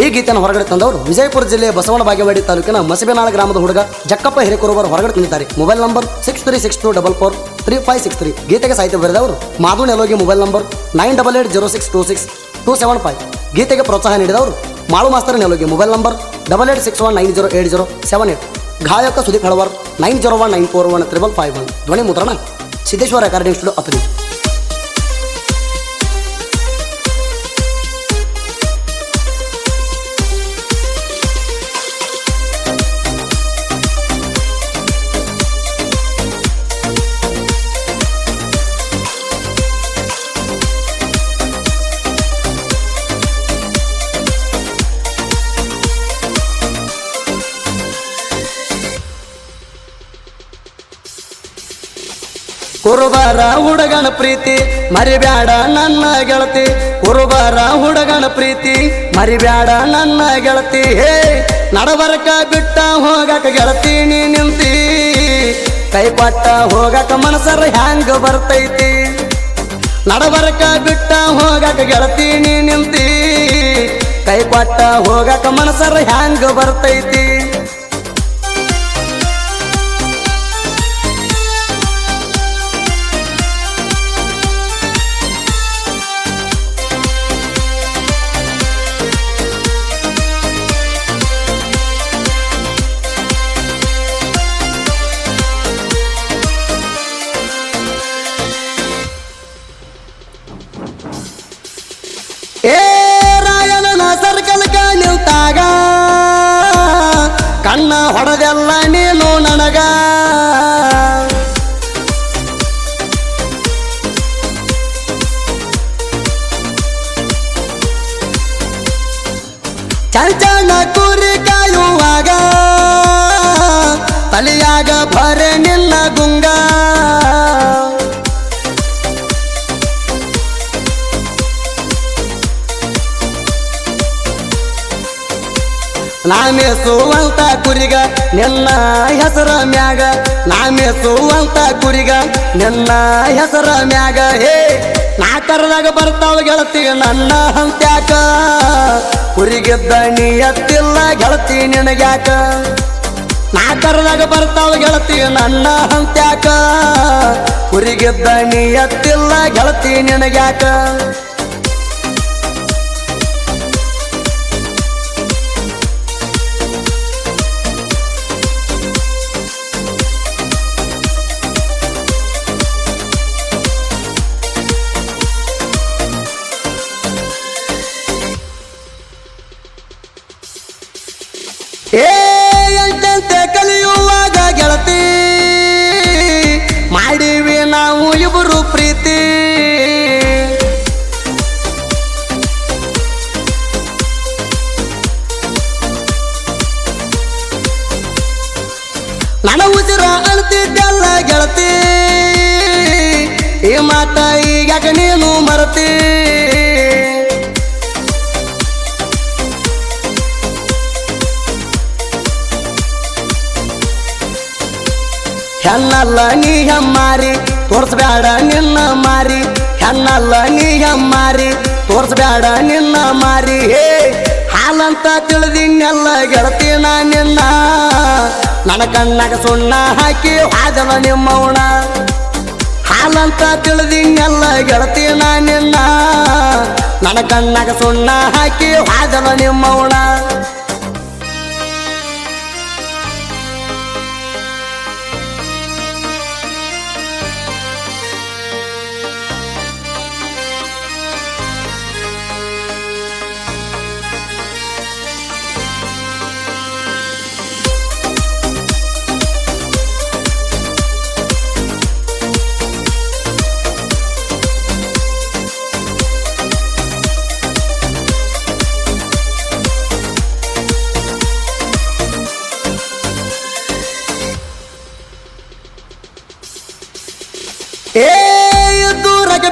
ಈ ಗೀತೆಯನ್ನು ಹೊರಗಡೆ ತಂದವರು ವಿಜಯಪುರ ಜಿಲ್ಲೆಯ ಬಸವನ ಬಾಗೇವಾಡಿ ತಾಲೂಕಿನ ಮಸಬೇನಾಳ ಗ್ರಾಮದ ಹುಡುಗ ಜಕ್ಕಪ್ಪ ಹಿರೇಕುರುವರು ಹೊರಗಡೆ ತಂದಿದ್ದಾರೆ. Mobile number six three six two double four three five six three ಗೀತೆಗೆ ಸಾಹಿತ್ಯ ಬರೆದವರು Madhu Nelogi mobile number nine double eight zero six two six two seven five ಗೀತೆಗೆ ಪ್ರೋತ್ಸಾಹ ನೀಡಿದವರು Malu master Nelogi mobile number double eight six one nine zero eight zero seven eight ಗಾಯಕ Sudeep Halavar nine zero one nine four one triple five one ಧ್ವನಿ ಮುದ್ರಣ Siddeshwara recording studio Athani ಕುರುಬಾರ ಹುಡುಗನ ಪ್ರೀತಿ, ಮರಿಬ್ಯಾಡ ನನ್ನ ಗೆಳತಿ. ಕುರುಬಾರ ಹುಡುಗನ ಪ್ರೀತಿ, ಮರಿಬ್ಯಾಡ ನನ್ನ ಗೆಳತಿ. ಹೇ, ನಡಬರಕ ಬಿಟ್ಟ ಹೋಗಕ ಗೆಳತಿ ನೀ ನಿಂತಿ. ಕೈ ಕೊಟ್ಟ ಹೋಗಕ ಮನಸರ ಹ್ಯಾಂಗ ಬರ್ತೈತಿ. ನಡಬರಕ ಬಿಟ್ಟ ಹೋಗಕ ಗೆಳತಿ ನೀ ನಿಂತಿ. ಕೈ ಕೊಟ್ಟ ಹೋಗಕ ಮನಸರ ಹ್ಯಾಂಗ ಬರ್ತೈತಿ. ಹೊಡೆದೆಲ್ಲ ನೀನು ನನಗ. ಕುರಿಗ, ನಿನ್ನ ಹೆಸರ ಮ್ಯಾಗ ನಾಮೆಸುವಂತ ಕುರಿಗ, ನಿನ್ನ ಹೆಸರ ಮ್ಯಾಗ, ಹೇ, ನಾ ಬರ್ತಾವೆ ಬರ್ತಾವ ಗೆಳತಿ, ನನ್ನ ಹಂತ್ಯಾಕ. ಕುರಿಗಿದ್ದ ನೀ ಎತ್ತಿಲ್ಲ ಗೆಳತಿ ನಿನಗ್ಯಾಕ. ನಾ ಕರ್ದಾಗ ಬರ್ತಾವ ಗೆಳತಿ, ನನ್ನ ಹಂತ್ಯಾಕ. ಕುರಿಗಿದ್ದ ನೀ ಎತ್ತಿಲ್ಲ ಗೆಳತಿ ನಿನಗ್ಯಾಕ. ನನ್ನ ಉಸಿರ ಅಳ್ತಿದ್ದೆಲ್ಲ ಗೆಳತಿ. ಈ ಮಾತ ಈಗ ನೀನು ಮರತಿ? ಹೆಣ್ಣಲ್ಲ ನೀ ಹೆಮ್ಮಾರಿ ತೋರ್ಸ್ಬೇಡ ನಿನ್ನ ಮಾರಿ. ಹೆಣ್ಣಲ್ಲ ನೀ ಹೆಮ್ಮಾರಿ ತೋರ್ಸ್ಬೇಡ ನಿನ್ನ ಮಾರಿ. ಹೇ, ಹಾಲಂತ ತಿಳಿದಿನ್ನೆಲ್ಲ ಗೆಳತಿ ನಾ ನಿನ್ನ ನನ್ನ ಕಣ್ಣಾಗ ಸುಣ್ಣ ಹಾಕಿ ಹಾದವ ನಿಮ್ಮವಣ ಹಾಲಂತ ತಿಳಿದಿಂಗಲ್ಲ ಗೆಳತಿ ನಾ ನಿನ್ನ. ನನ್ನ ಕಣ್ಣಾಗ ಸುಣ್ಣ ಹಾಕಿ ಹಾದವ ನಿಮ್ಮವಣ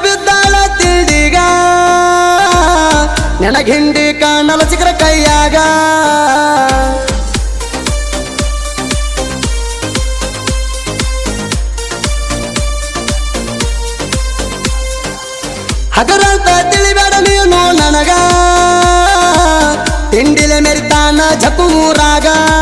ಬಿದ್ದಾಳ ತಿಂಡಿಗ. ನನಗೆ ಕಾಣಲ ಸಿಕ್ಕರ ಕೈಯಾಗ. ಹಗರಂತ ತಿಳಿಬೇಡ ನೀನು ನನಗ. ತಿಂಡಿಲೆ ಮೆರಿತಾನ ಜಪುಮೂರಾಗ ಹುಡುಗಿ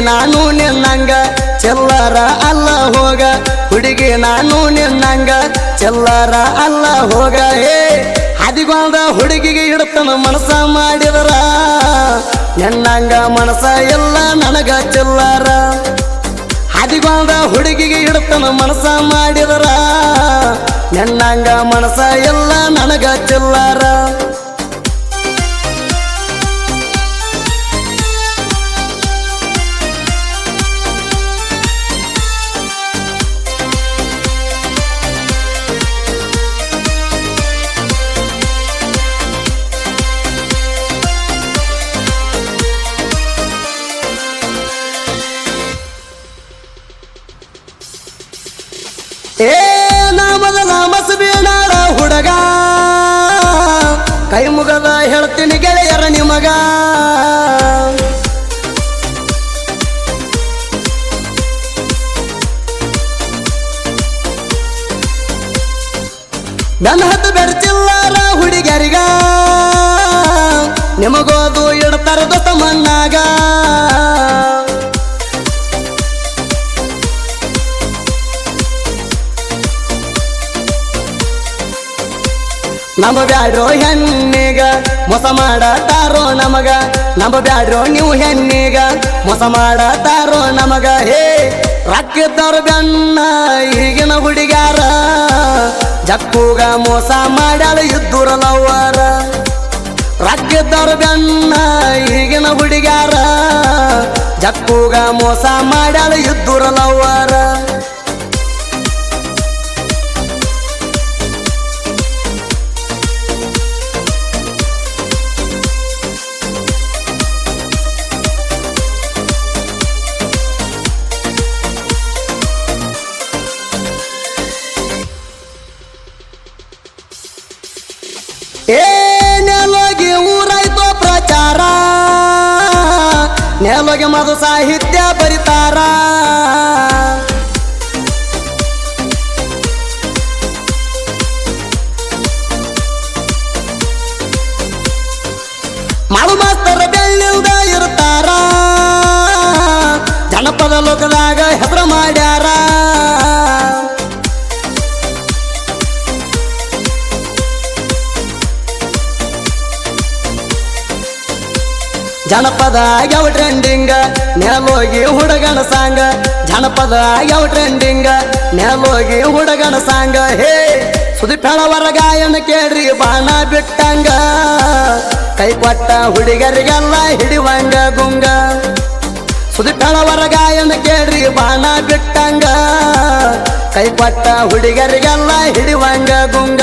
ನಾನು ನಿನ್ನಂಗ, ಚೆಲ್ಲರ ಅಲ್ಲ ಹೋಗ. ಹುಡುಗಿ ನಾನು ನಿನ್ನಂಗ, ಚೆಲ್ಲರ ಅಲ್ಲ ಹೋಗ. ಏ ಹದಿಗೊಂದ ಹುಡುಗಿಗೆ ಹಿಡತನ ಮನಸ ಮಾಡಿದರ. ನಿನ್ನಂಗ ಮನಸ ಎಲ್ಲ ನನಗ ಚೆಲ್ಲರ. ಹದಿಗೊಂದ ಹುಡುಗಿಗೆ ಹಿಡತನ ಮನಸ ಮಾಡಿದರ. ನಿನ್ನಂಗ ಮನಸ ಎಲ್ಲ ನನಗ ಚೆಲ್ಲರ. ಮಸಬೀನಾಳ ಹುಡುಗ. ಕೈ ಮುಗದ ಹೇಳ್ತೀನಿ ಗೆಳೆಯರ ನಿಮಗ. ನನ್ನ ಹತ್ತು ಬೆಡ್ಚಿಲ್ಲಾರ ಹುಡುಗರಿಗ ನಿಮಗೋದು ಇಡ್ತಾರ ದೊತ್ತ ಮಣ್ಣಾಗ. ನಮ ಬ್ಯಾಡ್ರೋ ಹೆಣ್ಣಿಗ? ಮೋಸ ಮಾಡತಾರೋ ನಮಗ? ನಮ್ಮ ಬ್ಯಾಡ್ರೋ ನೀವು ಹೆಣ್ಣಿಗ? ಮೋಸ ಮಾಡತಾರೋ ನಮಗ? ಹೇ ರಕ್ಕಿದ್ದವ್ರ ಬೆನ್ನ, ಈಗಿನ ಹುಡುಗ್ಯಾರ. ಜಕ್ಕೂಗ ಮೋಸ ಮಾಡ್ಯಾಳ ರಕ್ಕ ತರು ಬೆನ್ನ, ಈಗಿನ ಹುಡುಗ್ಯಾರ. ಜಕ್ಕೂಗ ಮೋಸ ಮಾಡ್ಯಾಳ ಇದ್ದುರಲವ್ವಾರ ಏ ನೆಲೋಗಿ ಮಧು ಸಾಹಿತ್ಯ ಬರಿತಾರ? ಜನಪದ ಯಾವ ಟ್ರೆಂಡಿಂಗ ನೆಲೋಗಿ ಹುಡುಗನ ಸಾಂಗ. ಜನಪದ ಯಾವ ಟ್ರೆಂಡಿಂಗ ನೆಲೋಗಿ ಹುಡುಗನ ಸಾಂಗ. ಹೇ, ಸುದೀಪ್ ಹೇಳವರ ಗಾಯನ ಕೇಳ್ರಿ, ಬಾಣ ಬಿಟ್ಟಂಗ. ಕೈ ಕೊಟ್ಟ ಹುಡುಗರಿಗೆಲ್ಲ ಹಿಡಿವಂಗ ಗುಂಗ. ಸುದೀಪ್ ಹೇಳವರ ಗಾಯನ ಕೇಳ್ರಿ, ಬಾಣ ಬಿಟ್ಟಂಗ. ಕೈ ಕೊಟ್ಟ ಹುಡುಗರಿಗೆಲ್ಲ ಹಿಡಿವಂಗ ಗುಂಗ.